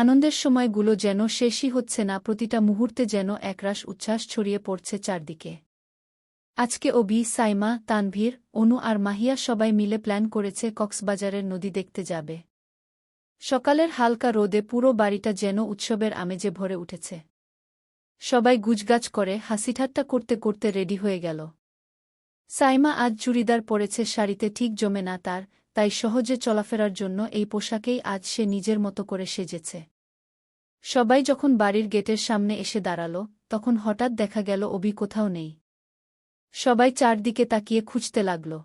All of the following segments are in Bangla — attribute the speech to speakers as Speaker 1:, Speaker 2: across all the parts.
Speaker 1: আনন্দের সময়গুলো যেন শেষই হচ্ছে না, প্রতিটা মুহূর্তে যেন একরাশ উচ্ছ্বাস ছড়িয়ে পড়ছে চারদিকে। আজকে অবি, সাইমা, তানভীর, অনু আর মাহিয়া সবাই মিলে প্ল্যান করেছে কক্সবাজারের নদী দেখতে যাবে। সকালের হালকা রোদে পুরো বাড়িটা যেন উৎসবের আমেজে ভরে উঠেছে। সবাই গুজগাছ করে, হাসিঠাট্টা করতে করতে রেডি হয়ে গেল। সাইমা আজ চুড়িদার পরেছে শাড়িতে, ঠিক জমে না তার তাই সহজে চলাফেরার জন্য এই পোশাকেই আজ সে নিজের মতো করে সেজেছে। সবাই যখন বাড়ির গেটের সামনে এসে দাঁড়াল, তখন হঠাৎ দেখা গেল অবি কোথাও নেই। সবাই চারদিকে তাকিয়ে খুঁজতে লাগল।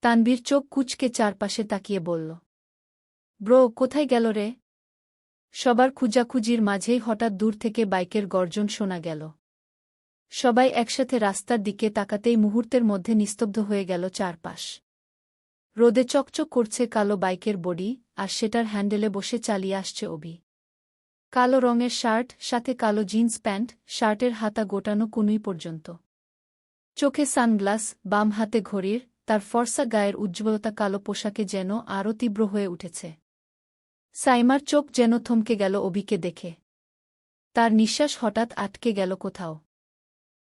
Speaker 1: তানবীর চোখ কুচকে চারপাশে তাকিয়ে বলল, ব্রো, কোথায় গেল রে? সবার খুঁজাখুঁজির মাঝেই হঠাৎ দূর থেকে বাইকের গর্জন শোনা গেল। সবাই একসাথে রাস্তার দিকে তাকাতেই মুহূর্তের মধ্যে নিস্তব্ধ হয়ে গেল চারপাশ। রোদে চকচক করছে কালো বাইকের বডি, আর সেটার হ্যান্ডেলে বসে চালিয়ে আসছে অভি। কালো রঙের শার্ট, সাথে কালো জিন্স প্যান্ট, শার্টের হাতা গোটানো কুনুই পর্যন্ত। চোখে সানগ্লাস, বাম হাতে ঘড়ির, তার ফর্সা গায়ের উজ্জ্বলতা কালো পোশাকে যেন আরও তীব্র হয়ে উঠেছে। সাইমার চোখ যেন থমকে গেল অবিকে দেখে। তার নিঃশ্বাস হঠাৎ আটকে গেল কোথাও।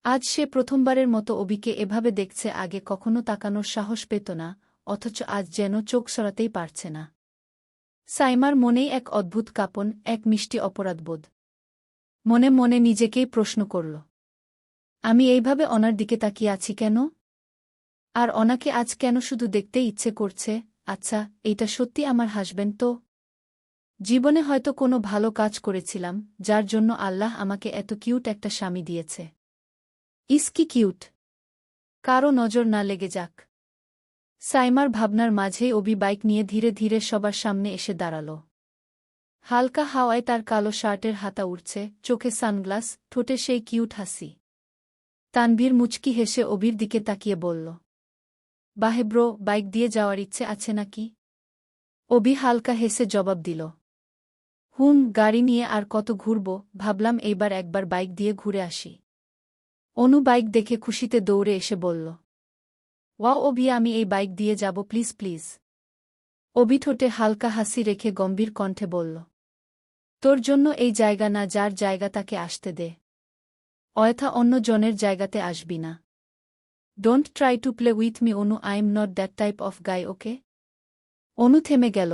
Speaker 1: আজ সে প্রথমবারের মতো অবিকে এভাবে দেখছে, আগে কখনো তাকানোর সাহস পেত না অথচ আজ যেন চোখ সরাতেই পারছে না। সাইমার মনেই এক অদ্ভুত কাপন, এক মিষ্টি অপরাধবোধ। মনে মনে নিজেকেই প্রশ্ন করল, আমি এইভাবে অনার দিকে তাকিয়ে আছি কেন? আর অনাকে আজ কেন শুধু দেখতে ইচ্ছে করছে? আচ্ছা এইটা সত্যি আমার হাসবেন তো? জীবনে হয়তো কোনো ভালো কাজ করেছিলাম, যার জন্য আল্লাহ আমাকে এত কিউট একটা স্বামী দিয়েছে। ইস কি কিউট! কারও নজর না লেগে যাক। সাইমার ভাবনার মাঝেই অবি বাইক নিয়ে ধীরে ধীরে সবার সামনে এসে দাঁড়াল। হালকা হাওয়ায় তার কালো শার্টের হাতা উঠছে চোখে সানগ্লাস, ঠোঁটে সেই কিউট হাসি। তানভীর মুচকি হেসে অবির দিকে তাকিয়ে বলল বাহেব্রো বাইক দিয়ে যাওয়ার ইচ্ছে আছে নাকি? অবি হালকা হেসে জবাব দিল, হুম, গাড়ি নিয়ে আর কত ঘুরব, ভাবলাম এইবার একবার বাইক দিয়ে ঘুরে আসি। অনু বাইক দেখে খুশিতে দৌড়ে এসে বলল ওয়া অবি আমি এই বাইক দিয়ে যাব, প্লিজ প্লিজ। অবি ঠোঁটে হালকা হাসি রেখে গম্ভীর কণ্ঠে বলল, তোর জন্য এই জায়গা না, যার জায়গা তাকে আসতে দে। অয়থা অন্য জনের জায়গাতে আসবি না। Don't try to play with me, Anu, I am not that type of guy, okay? Anu থেমে গেল।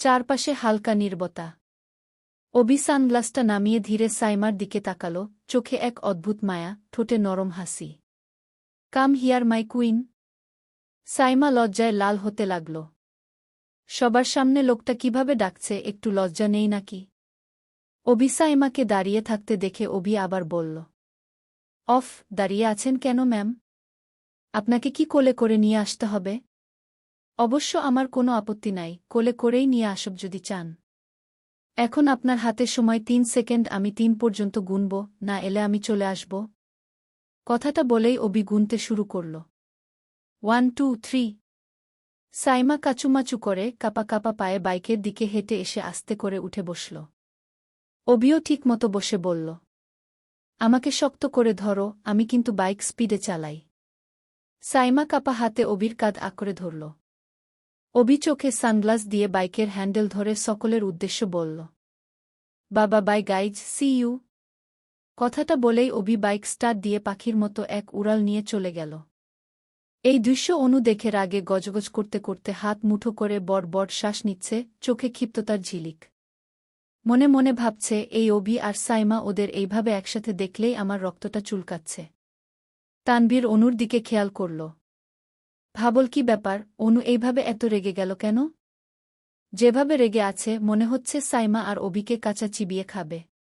Speaker 1: চারপাশে হালকা নির্বতা। অবি সানগ্লাসটা নামিয়ে ধীরে সাইমার দিকে তাকাল, চোখে এক অদ্ভুত মায়া, ঠোঁটে নরম হাসি। Come here my queen Saima লজ্জায় লাল হতে লাগল। সবার সামনে লোকটা কীভাবে ডাকছে, একটু লজ্জা নেই নাকি? অভি সাইমাকে দাঁড়িয়ে থাকতে দেখে অভি আবার বলল, অফ, দাঁড়িয়ে আছেন কেন, ম্যাম? আপনাকে কি কোলে করে নিয়ে আসতে হবে? অবশ্য আমার কোনো আপত্তি নাই, কোলে করেই নিয়ে আসব যদি চান। এখন আপনার হাতে সময় তিন সেকেন্ড, আমি তিন পর্যন্ত গুনব, না এলে আমি চলে আসব। কথাটা বলেই অবি গুনতে শুরু করল। One, two, three. সাইমা কাচুমাচু করে কাপা কাপা পায়ে বাইকের দিকে হেঁটে এসে আস্তে করে উঠে বসল। অবিও ঠিকমতো বসে বলল, আমাকে শক্ত করে ধরো, আমি কিন্তু বাইক স্পিডে চালাই। সাইমা কাপা হাতে অবির কাঁধ আঁকড়ে ধরল। অবি চোখে সানগ্লাস দিয়ে বাইকের হ্যান্ডেল ধরে সকলের উদ্দেশ্য বলল, বাবা, বাই গাইজ, সি ইউ। কথাটা বলেই অবি বাইক স্টার্ট দিয়ে পাখির মতো এক উড়াল নিয়ে চলে গেল। এই দৃশ্য অনু দেখে রাগে গজগজ করতে করতে হাত মুঠো করে বড় বড় শ্বাস নিচ্ছে, চোখে ক্ষিপ্ততার ঝিলিক। মনে মনে ভাবছে, এই অবি আর সাইমা ওদের এইভাবে একসাথে দেখলেই আমার রক্তটা চুলকাচ্ছে। তানবীর অনুর দিকে খেয়াল করল। ভাবল, কি ব্যাপার? অনু এইভাবে এত রেগে গেল কেন? যেভাবে রেগে আছে, মনে হচ্ছে সাইমা আর অবিকে কাঁচা চিবিয়ে খাবে।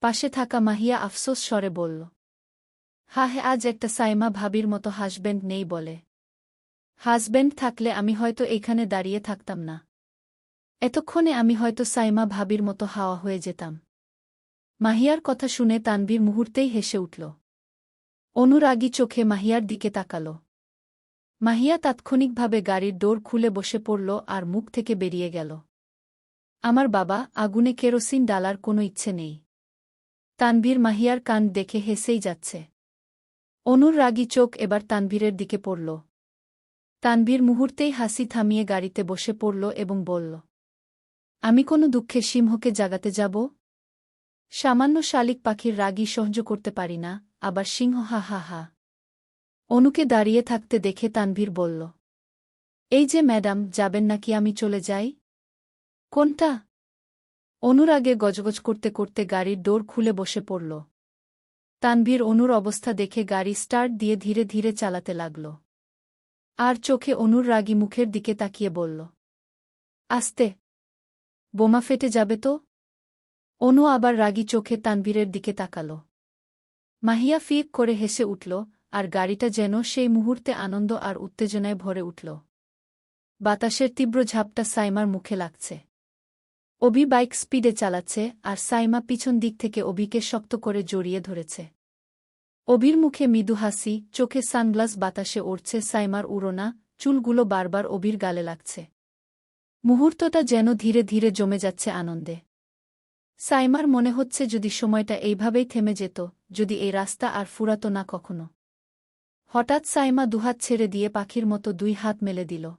Speaker 1: পাশে থাকা মাহিয়া আফসোস স্বরে বলল হা হে আজ একটা সাইমা ভাবির মতো হাসব্যান্ড নেই বলে। হাজব্যান্ড থাকলে আমি হয়তো এখানে দাঁড়িয়ে থাকতাম না। এতক্ষণে আমি হয়তো সাইমা ভাবির মতো হাওয়া হয়ে যেতাম মাহিয়ার কথা শুনে তানবীর মুহূর্তেই হেসে উঠল। অনুরাগী চোখে মাহিয়ার দিকে তাকাল। মাহিয়া তাৎক্ষণিকভাবে গাড়ির ডোর খুলে বসে পড়ল আর মুখ থেকে বেরিয়ে গেল। আমার বাবা, আগুনে কেরোসিন ডালার কোনো ইচ্ছে নেই। তানভীর মাহিয়ার কান দেখে হেসেই যাচ্ছে। অনুর রাগী চোখ এবার তানভীরের দিকে পড়ল। তানভীর মুহূর্তেই হাসি থামিয়ে গাড়িতে বসে পড়ল এবং বলল, আমি কোনো দুঃখে সিংহকে জাগাতে যাব? সামান্য শালিক পাখির রাগই সহ্য করতে পারি না, আবার সিংহ হা হা হা অনুকে দাঁড়িয়ে থাকতে দেখে তানভীর বলল, এই যে ম্যাডাম, যাবেন নাকি আমি চলে যাই? কোনটা? অনুরাগে গজগজ করতে করতে গাড়ির ডোর খুলে বসে পড়ল। তানভীর অনুর অবস্থা দেখে গাড়ি স্টার্ট দিয়ে ধীরে ধীরে চালাতে লাগল। আর চোখে অনুর রাগী মুখের দিকে তাকিয়ে বলল, আস্তে, বোমা ফেটে যাবে তো? অনু আবার রাগী চোখে তানভীরের দিকে তাকাল। মাহিয়া ফিক করে হেসে উঠল আর গাড়িটা যেন সেই মুহূর্তে আনন্দ আর উত্তেজনায় ভরে উঠল। বাতাসের তীব্র ঝাপটা সাইমার মুখে লাগছে। অভি বাইক স্পিডে চালাচ্ছে আর সাইমা পিছন দিক থেকে অভিকে শক্ত করে জড়িয়ে ধরেছে। অভির মুখে মৃদু হাসি, চোখে সানগ্লাস বাতাসে উড়ছে সাইমার উড়োনা, চুলগুলো বারবার অভির গালে লাগছে। মুহূর্তটা যেন ধীরে ধীরে জমে যাচ্ছে আনন্দে। সাইমার মনে হচ্ছে যদি সময়টা এইভাবেই থেমে যেত, যদি এই রাস্তা আর ফুরাত না কখনো। হঠাৎ সাইমা দুহাত ছেড়ে দিয়ে পাখির মতো দুই হাত মেলে দিল।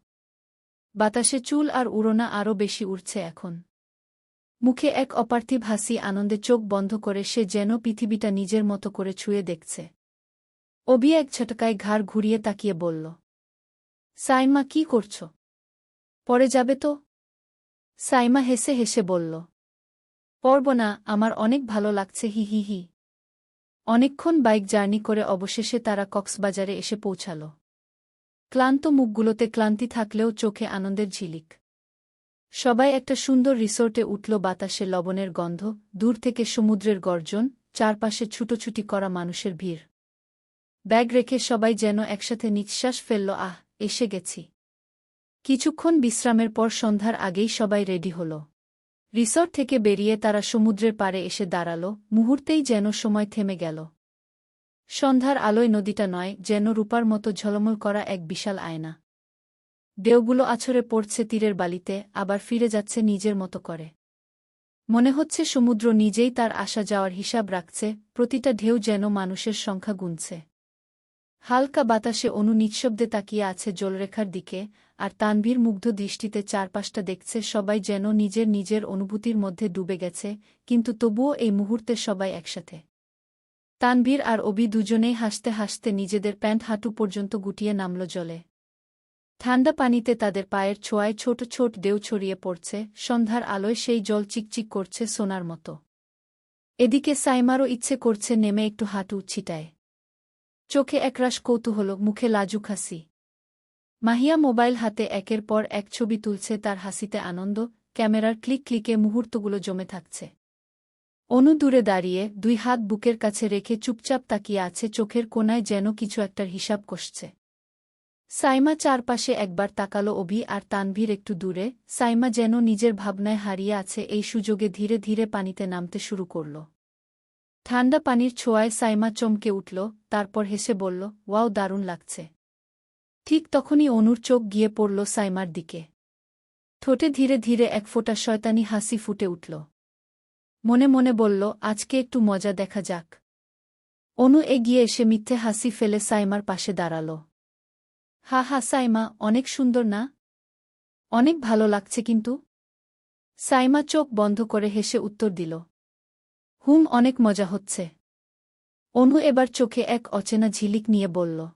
Speaker 1: বাতাসে চুল আর উড়োনা আরও বেশি উড়ছে এখন। মুখে এক অপার্থিব হাসি আনন্দে চোখ বন্ধ করে সে যেন পৃথিবীটা নিজের মতো করে ছুঁয়ে দেখছে। অবি এক ছটকায় ঘাড় ঘুরিয়ে তাকিয়ে বলল, সাইমা, কি করছ? পরে যাবে তো? সাইমা হেসে হেসে বলল, পরব না, আমার অনেক ভালো লাগছে, হি হি হি। অনেকক্ষণ বাইক জার্নি করে অবশেষে তারা কক্সবাজারে এসে পৌঁছাল। ক্লান্ত মুখগুলোতে ক্লান্তি থাকলেও চোখে আনন্দের ঝিলিক। সবাই একটা সুন্দর রিসোর্টে উঠল বাতাসে লবণের গন্ধ, দূর থেকে সমুদ্রের গর্জন, চারপাশে ছুটোছুটি করা মানুষের ভিড়। ব্যাগ রেখে সবাই যেন একসাথে নিঃশ্বাস ফেলল, আহ, এসে গেছি। কিছুক্ষণ বিশ্রামের পর সন্ধ্যার আগেই সবাই রেডি হল। রিসর্ট থেকে বেরিয়ে তারা সমুদ্রের পাড়ে এসে দাঁড়াল, মুহূর্তেই যেন সময় থেমে গেল। সন্ধ্যার আলোয় নদীটা নয়, যেন রূপার মতো ঝলমল করা এক বিশাল আয়না। দেওগুলো আছড়ে পড়ছে তীরের বালিতে, আবার ফিরে যাচ্ছে নিজের মতো করে। মনে হচ্ছে সমুদ্র নিজেই তার আসা যাওয়ার হিসাব রাখছে, প্রতিটা ঢেউ যেন মানুষের সংখ্যা গুনছে। হালকা বাতাসে অনু নিঃশব্দে তাকিয়ে আছে জলরেখার দিকে, আর তানভীর মুগ্ধ দৃষ্টিতে চারপাশটা দেখছে সবাই যেন নিজের নিজের অনুভূতির মধ্যে ডুবে গেছে, কিন্তু তবুও এই মুহূর্তে সবাই একসাথে। তানভীর আর অবি দুজনেই হাসতে হাসতে নিজেদের প্যান্ট হাঁটু পর্যন্ত গুটিয়ে নামল জলে। ঠান্ডা পানিতে তাদের পায়ের ছোঁয়ায় ছোট ছোট দেউ ছড়িয়ে পড়ছে, সন্ধ্যার আলোয় সেই জল চিকচিক করছে সোনার মতো। এদিকে সাইমারও ইচ্ছে করছে নেমে একটু হাঁটু ছিটায়। চোখে একরাশ কৌতূহল, মুখে লাজুক হাসি। মাহিয়া মোবাইল হাতে একের পর এক ছবি তুলছে তার হাসিতে আনন্দ, ক্যামেরার ক্লিক ক্লিকে মুহূর্তগুলো জমে থাকছে। অনু দূরে দাঁড়িয়ে দুই হাত বুকের কাছে রেখে চুপচাপ তাকিয়ে আছে চোখের কোনায় যেন কিছু একটার হিসাব কষছে। সাইমা চারপাশে একবার তাকালো অভি আর তানভীর একটু দূরে। সাইমা যেন নিজের ভাবনায় হারিয়ে আছে, এই সুযোগে ধীরে ধীরে পানিতে নামতে শুরু করল। ঠান্ডা পানির ছোঁয়ায় সাইমা চমকে উঠল, তারপর হেসে বলল, ওয়াও, দারুণ লাগছে। ঠিক তখনই অনুর চোখ গিয়ে পড়ল সাইমার দিকে। ঠোঁটে ধীরে ধীরে এক ফোঁটা শয়তানি হাসি ফুটে উঠল। মনে মনে বলল, আজকে একটু মজা দেখা যাক। অনু এগিয়ে এসে মিথ্যে হাসি ফেলে সাইমার পাশে দাঁড়াল। হা হা, সাইমা, অনেক সুন্দর না? অনেক ভালো লাগছে কিন্তু। সাইমা চোখ বন্ধ করে হেসে উত্তর দিল, হুম, অনেক মজা হচ্ছে। অনু এবার চোখে এক অচেনা ঝিলিক নিয়ে বলল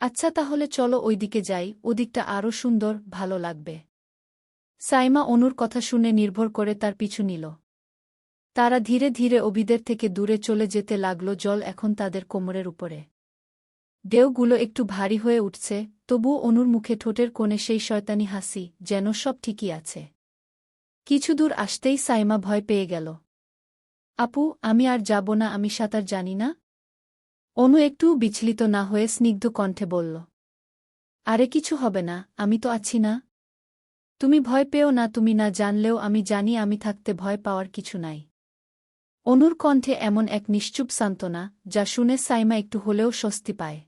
Speaker 1: আচ্ছা তাহলে চলো ওইদিকে যাই, ওদিকটা আরও সুন্দর, ভালো লাগবে। সাইমা অনুর কথা শুনে নির্ভর করে তার পিছু নিল। তারা ধীরে ধীরে অভিদের থেকে দূরে চলে যেতে লাগল, জল এখন তাদের কোমরের উপরে। দেওগুলো একটু ভারী হয়ে উঠছে, তবুও অনুর মুখে ঠোঁটের কোণে সেই শয়তানি হাসি, যেন সব ঠিকই আছে। কিছু দূর আসতেই সাইমা ভয় পেয়ে গেল। আপু, আমি আর যাব না, আমি সাঁতার জানি না? অনু একটু বিচলিত না হয়ে স্নিগ্ধ কণ্ঠে বলল, আরে কিছু হবে না, আমি তো আছি না। তুমি ভয় পেও না, তুমি না জানলেও আমি জানি আমি থাকতে ভয় পাওয়ার কিছু নাই। অনুর কণ্ঠে এমন এক নিশ্চুপ সান্ত্বনা, যা শুনে সাইমা একটু হলেও স্বস্তি পায়।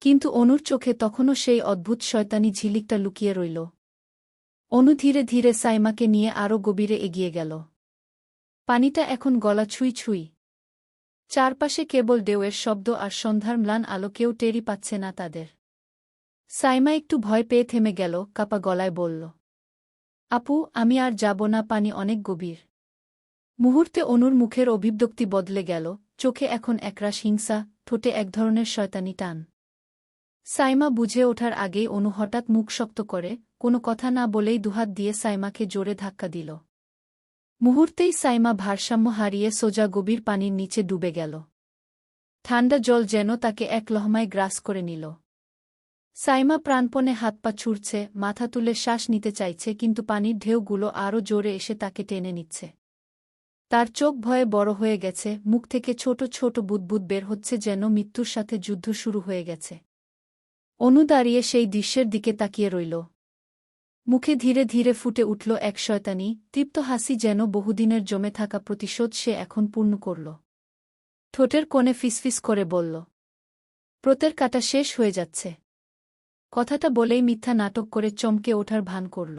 Speaker 1: কিন্তু অনুর চোখে তখনও সেই অদ্ভুত শয়তানি ঝিলিকটা লুকিয়ে রইল। অনু ধীরে ধীরে সাইমাকে নিয়ে আরও গভীরে এগিয়ে গেল। পানিটা এখন গলা ছুঁই ছুঁই। চারপাশে কেবল ডেউয়ের শব্দ আর সন্ধ্যার ম্লান আলো কেউ টেরি পাচ্ছে না তাদের। সাইমা একটু ভয় পেয়ে থেমে গেল, কাপা গলায় বলল, আপু, আমি আর যাব না, পানি অনেক গভীর। মুহূর্তে অনুর মুখের অভিব্যক্তি বদলে গেল, চোখে এখন একরাশ হিংসা, ঠোঁটে এক ধরনের শয়তানি টান। সাইমা বুঝে ওঠার আগেই অনু হঠাৎ মুখ শক্ত করে, কোনো কথা না বলেই দুহাত দিয়ে সাইমাকে জোরে ধাক্কা দিল। মুহূর্তেই সাইমা ভারসাম্য হারিয়ে সোজা গভীর পানির নিচে ডুবে গেল। ঠান্ডা জল যেন তাকে এক লহমায় গ্রাস করে নিল। সাইমা প্রাণপণে হাত পা ছুড়ছে, মাথা তুলে শ্বাস নিতে চাইছে, কিন্তু পানির ঢেউগুলো আরও জোরে এসে তাকে টেনে নিচ্ছে। তার চোখ ভয়ে বড় হয়ে গেছে, মুখ থেকে ছোট ছোট বুদবুদ বের হচ্ছে যেন মৃত্যুর সাথে যুদ্ধ শুরু হয়ে গেছে। অনু দাঁড়িয়ে সেই দৃশ্যের দিকে তাকিয়ে রইল। মুখে ধীরে ধীরে ফুটে উঠল এক শয়তানি, তৃপ্ত হাসি যেন বহুদিনের জমে থাকা প্রতিশোধ সে এখন পূর্ণ করল। ঠোঁটের কোণে ফিসফিস করে বলল, প্রতের কাটা শেষ হয়ে যাচ্ছে কথাটা বলেই মিথ্যা নাটক করে চমকে ওঠার ভান করল।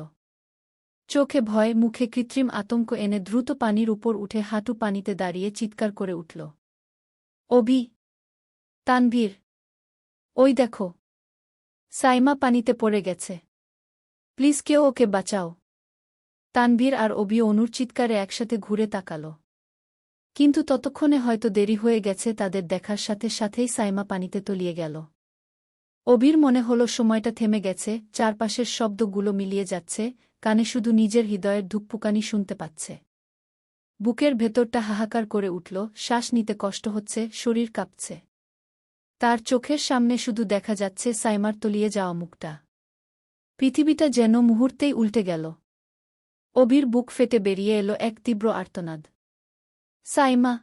Speaker 1: চোখে ভয়, মুখে কৃত্রিম আতঙ্ক এনে দ্রুত পানির উপর উঠে হাঁটু পানিতে দাঁড়িয়ে চিৎকার করে উঠল, অভি, তানভীর, ওই দেখো। সাইমা পানিতে পড়ে গেছে। প্লিজ কেউ ওকে বাঁচাও। তানভীর আর অবি অনুর চিৎকারে একসাথে ঘুরে তাকাল। কিন্তু ততক্ষণে হয়তো দেরি হয়ে গেছে তাদের দেখার সাথে সাথেই সাইমা পানিতে তলিয়ে গেল। অবির মনে হল সময়টা থেমে গেছে, চারপাশের শব্দগুলো মিলিয়ে যাচ্ছে, কানে শুধু নিজের হৃদয়ের ধুকপুকানি শুনতে পাচ্ছে। বুকের ভেতরটা হাহাকার করে উঠল, শ্বাস নিতে কষ্ট হচ্ছে, শরীর কাঁপছে। তার চোখের সামনে শুধু দেখা যাচ্ছে সাইমার তলিয়ে যাওয়া মুখটা। পৃথিবীটা যেন মুহূর্তেই উল্টে গেল। অবির বুক ফেটে বেরিয়ে এলো এক তীব্র আর্তনাদ। সাইমা